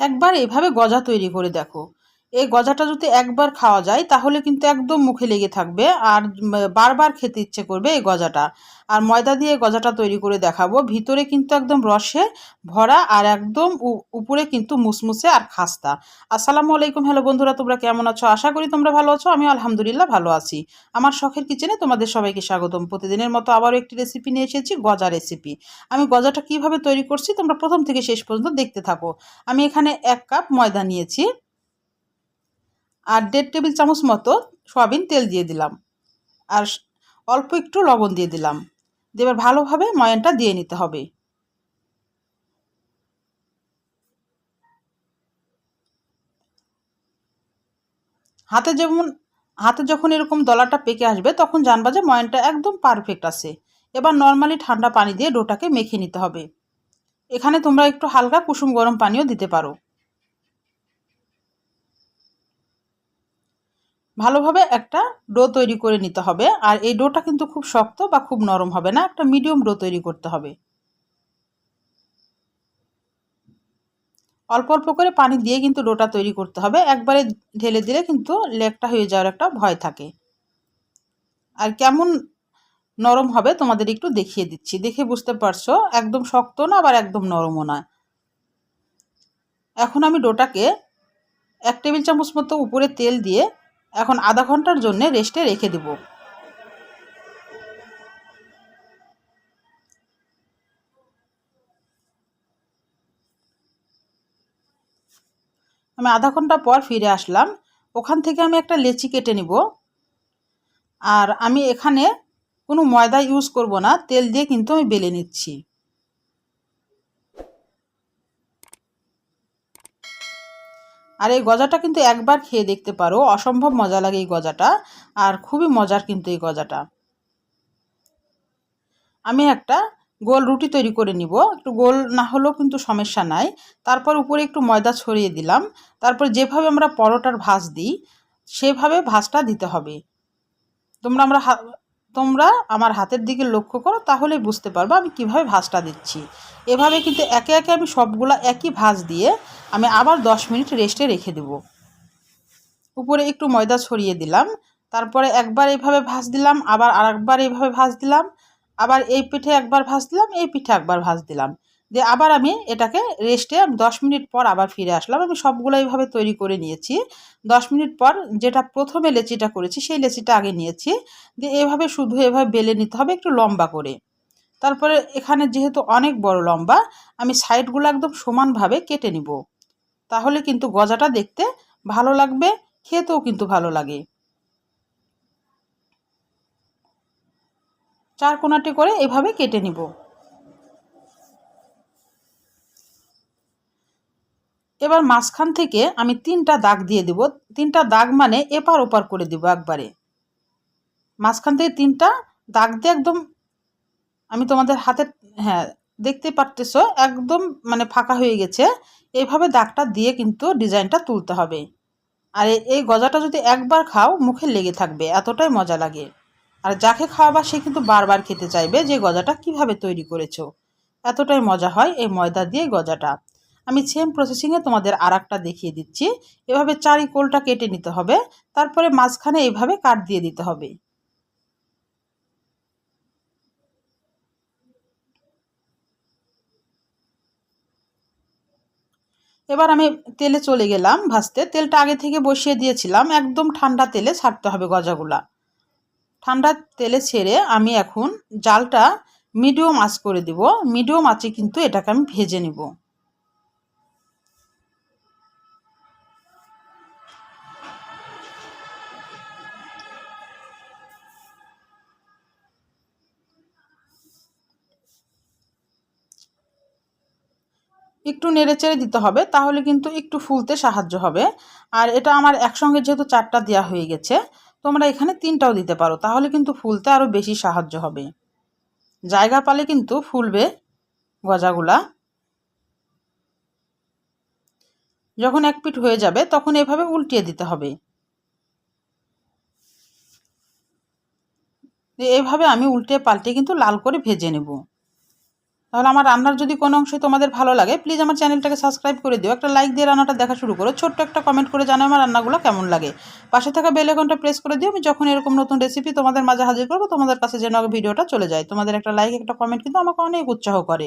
একবার এভাবে গজা তৈরি করে দেখো। এই গজাটা যদি একবার খাওয়া যায়, তাহলে কিন্তু একদম মুখে লেগে থাকবে আর বারবার খেতে ইচ্ছে করবে এই গজাটা। আর ময়দা দিয়ে গজাটা তৈরি করে দেখাবো। ভিতরে কিন্তু একদম রসে ভরা আর একদম উপরে কিন্তু মুসমুসে আর খাস্তা। আসসালামু আলাইকুম। হ্যালো বন্ধুরা, তোমরা কেমন আছো? আশা করি তোমরা ভালো আছো। আমি আলহামদুলিল্লাহ ভালো আছি। আমার শখের কিচেনে তোমাদের সবাইকে স্বাগতম। প্রতিদিনের মতো আবারও একটি রেসিপি নিয়ে এসেছি, গজা রেসিপি আমি গজাটা কীভাবে তৈরি করছি, তোমরা প্রথম থেকে শেষ পর্যন্ত দেখতে থাকো। আমি এখানে এক কাপ ময়দা নিয়েছি। আর দেড় টেবিল চামচ মতো সয়াবিন তেল দিয়ে দিলাম। আর অল্প একটু লবণ দিয়ে দিলাম। দিয়ে এবার ভালোভাবে ময়ানটা দিয়ে নিতে হবে। হাতে যেমন, হাতে যখন এরকম দলাটা পেকে আসবে, তখন জানবা যে ময়ানটা একদম পারফেক্ট আছে। এবার নর্মালি ঠান্ডা পানি দিয়ে ডোটাকে মেখে নিতে হবে। এখানে তোমরা একটু হালকা কুসুম গরম পানিও দিতে পারো। ভালোভাবে একটা ডো তৈরি করে নিতে হবে। আর এই ডোটা কিন্তু খুব শক্ত বা খুব নরম হবে না, একটা মিডিয়াম ডো তৈরি করতে হবে। অল্প অল্প করে পানি দিয়ে কিন্তু ডোটা তৈরি করতে হবে। একবারে ঢেলে দিলে কিন্তু লেকটা হয়ে যাওয়ার একটা ভয় থাকে। আর কেমন নরম হবে তোমাদের একটু দেখিয়ে দিচ্ছি। দেখে বুঝতে পারছ, একদম শক্ত না, আবার একদম নরমও না। এখন আমি ডোটাকে এক টেবিল চামচ মতো উপরে তেল দিয়ে এখন আধা ঘণ্টার জন্য রেস্টে রেখে দেব। আমি আধা ঘণ্টা পর ফিরে আসলাম। ওখান থেকে আমি একটা লেচি কেটে নিব। আর আমি এখানে কোনো ময়দা ইউজ করব না, তেল দিয়ে কিন্তু আমি বেলে নিচ্ছি। আর এই গজাটা কিন্তু একবার খেয়ে দেখতে পারো। অসম্ভব মজা লাগে এই গজাটা, আর খুবই মজার কিন্তু এই গজাটা। আমি একটা গোল রুটি তৈরি করে নিব। একটু গোল না হলেও কিন্তু সমস্যা নাই। তারপর উপরে একটু ময়দা ছড়িয়ে দিলাম। তারপর যেভাবে আমরা পরোটার ভাজ দিই, সেভাবে ভাজটা দিতে হবে। তোমরা আমরা তোমরা আমার হাতের দিকে লক্ষ্য করো, তাহলেই বুঝতে পারবে আমি কীভাবে ভাজটা দিচ্ছি। এভাবে কিন্তু একে একে আমি সবগুলা একই ভাজ দিয়ে আমি আবার দশ মিনিট রেস্টে রেখে দেব। উপরে একটু ময়দা ছড়িয়ে দিলাম, তারপরে একবার এইভাবে ভাজ দিলাম, আবার আরেকবার এইভাবে ভাজ দিলাম, আবার এই পিঠে একবার ভাজ দিলাম, এই পিঠে একবার ভাজ দিলাম। দিয়ে আবার আমি এটাকে রেস্টে দশ মিনিট পর আবার ফিরে আসলাম আমি সবগুলো এইভাবে তৈরি করে নিয়েছি। দশ মিনিট পর যেটা প্রথমে লেচিটা করেছি সেই লেচিটা আগে নিয়েছি। দিয়ে এভাবে শুধু এভাবে বেলে নিতে হবে একটু লম্বা করে। তারপরে এখানে যেহেতু অনেক বড় লম্বা, আমি সাইডগুলো একদম সমানভাবে কেটে নিব। তাহলে কিন্তু গজাটা দেখতে ভালো লাগবে, খেতেও কিন্তু ভালো লাগে। চার কোনাটি করে এভাবে কেটে নিব। এবার মাঝখান থেকে আমি তিনটা দাগ দিয়ে দেব। তিনটা দাগ মানে এপার ওপার করে দেব একবারে। মাঝখান থেকে তিনটা দাগ দিয়ে একদম আমি তোমাদের হাতে হ্যাঁ দেখতে পারতেছো, একদম মানে ফাঁকা হয়ে গেছে। এইভাবে দাগটা দিয়ে কিন্তু ডিজাইনটা তুলতে হবে। আর এই গজাটা যদি একবার খাও, মুখে লেগে থাকবে, এতটাই মজা লাগে। আর যাকে খাওয়াবা, সে কিন্তু বারবার খেতে চাইবে যে গজাটা কীভাবে তৈরি করেছ। এতটাই মজা হয় এই ময়দা দিয়ে গজাটা। আমি সেম প্রসেসিংয়ে তোমাদের আর দেখিয়ে দিচ্ছি। এভাবে চারি কোলটা কেটে নিতে হবে, তারপরে মাঝখানে এইভাবে কাট দিয়ে দিতে হবে। এবার আমি তেলে চলে গেলাম ভাজতে। তেলটা আগে থেকে বসিয়ে দিয়েছিলাম, একদম ঠান্ডা তেলে ছাড়তে হবে গজাগুলা। ঠান্ডা তেলে ছেড়ে আমি এখন জালটা মিডিয়াম আঁচ করে দিব। মিডিয়াম আঁচে কিন্তু এটাকে আমি ভেজে নিব। একটু নেড়েচেড়ে দিতে হবে, তাহলে কিন্তু একটু ফুলতে সাহায্য হবে। আর এটা আমার একসঙ্গে যেহেতু চারটা দেওয়া হয়ে গেছে, তোমরা এখানে তিনটাও দিতে পারো, তাহলে কিন্তু ফুলতে আরও বেশি সাহায্য হবে। জায়গা পালে কিন্তু ফুলবে গজাগুলা। যখন এক পিঠ হয়ে যাবে, তখন এভাবে উল্টিয়ে দিতে হবে। এভাবে আমি উল্টে পাল্টে কিন্তু লাল করে ভেজে নেব। তাহলে আমার রান্নার যদি কোনো অংশে তোমাদের ভালো লাগে প্লিজ আমার চ্যানেলটাকে সাবস্ক্রাইব করে দিও। একটা লাইক দিয়ে রান্নাটা দেখা শুরু করো। ছোট্ট একটা কমেন্ট করে জানাও আমার রান্নাগুলো কেমন লাগে। পাশে থাকা বেল আইকনটা প্রেস করে দিও। আমি যখন এরকম নতুন রেসিপি তোমাদের মাঝে হাজির করব, তোমাদের কাছে যেন ভিডিওটা চলে যায়। তোমাদের একটা লাইক একটা কমেন্ট কিন্তু আমাকে অনেক উৎসাহ করে।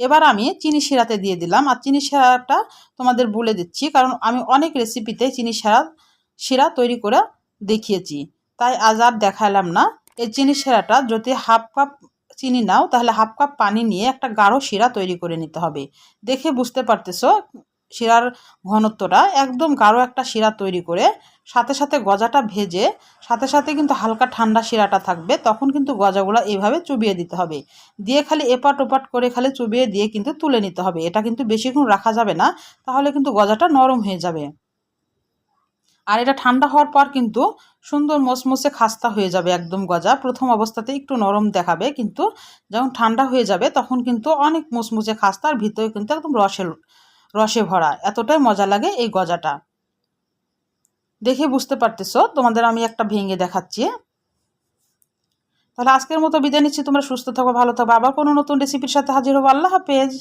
এবার আমি চিনি শিরাতে দিয়ে দিলাম। আর চিনি শিরাটা তোমাদের বলে দিচ্ছি, কারণ আমি অনেক রেসিপিতে চিনি শিরা শিরা তৈরি করে দেখিয়েছি। তাই আজ আর দেখালাম না। এই চিনি শিরাটা যদি হাফ কাপ চিনি নাও, তাহলে হাফ কাপ পানি নিয়ে একটা গাঢ় শিরা তৈরি করে নিতে হবে। দেখে বুঝতে পারতেছো, শিরার ঘনত্বটা একদম গাঢ় একটা শিরা তৈরি করে সাথে সাথে গজাটা ভেজে, সাথে সাথে কিন্তু হালকা ঠান্ডা শিরাটা থাকবে, তখন কিন্তু গজাগুলো এইভাবে চুবিয়ে দিতে হবে। দিয়ে খালি এপাট ওপাট করে খালি চুবিয়ে দিয়ে কিন্তু তুলে নিতে হবে। এটা কিন্তু বেশিক্ষণ রাখা যাবে না, তাহলে কিন্তু গজাটা নরম হয়ে যাবে। আর এটা ঠান্ডা হওয়ার পর কিন্তু সুন্দর মসমসে খাস্তা হয়ে যাবে একদম গজা। প্রথম অবস্থাতে একটু নরম দেখাবে, কিন্তু যখন ঠান্ডা হয়ে যাবে তখন কিন্তু অনেক মুসমুসে খাস্তা আর ভিতরে কিন্তু একদম রসে রসে ভরা। এতটাই মজা লাগে এই গজাটা। দেখে বুঝতে পারতেছো? তোমাদের আমি একটা ভেঙে দেখাচ্ছি। তাহলে আজকের মতো বিদায় নিচ্ছি। তোমরা সুস্থ থাকো, ভালো থাকো। আবার কোনো নতুন রেসিপির সাথে হাজির হব। আল্লাহ হাফেজ।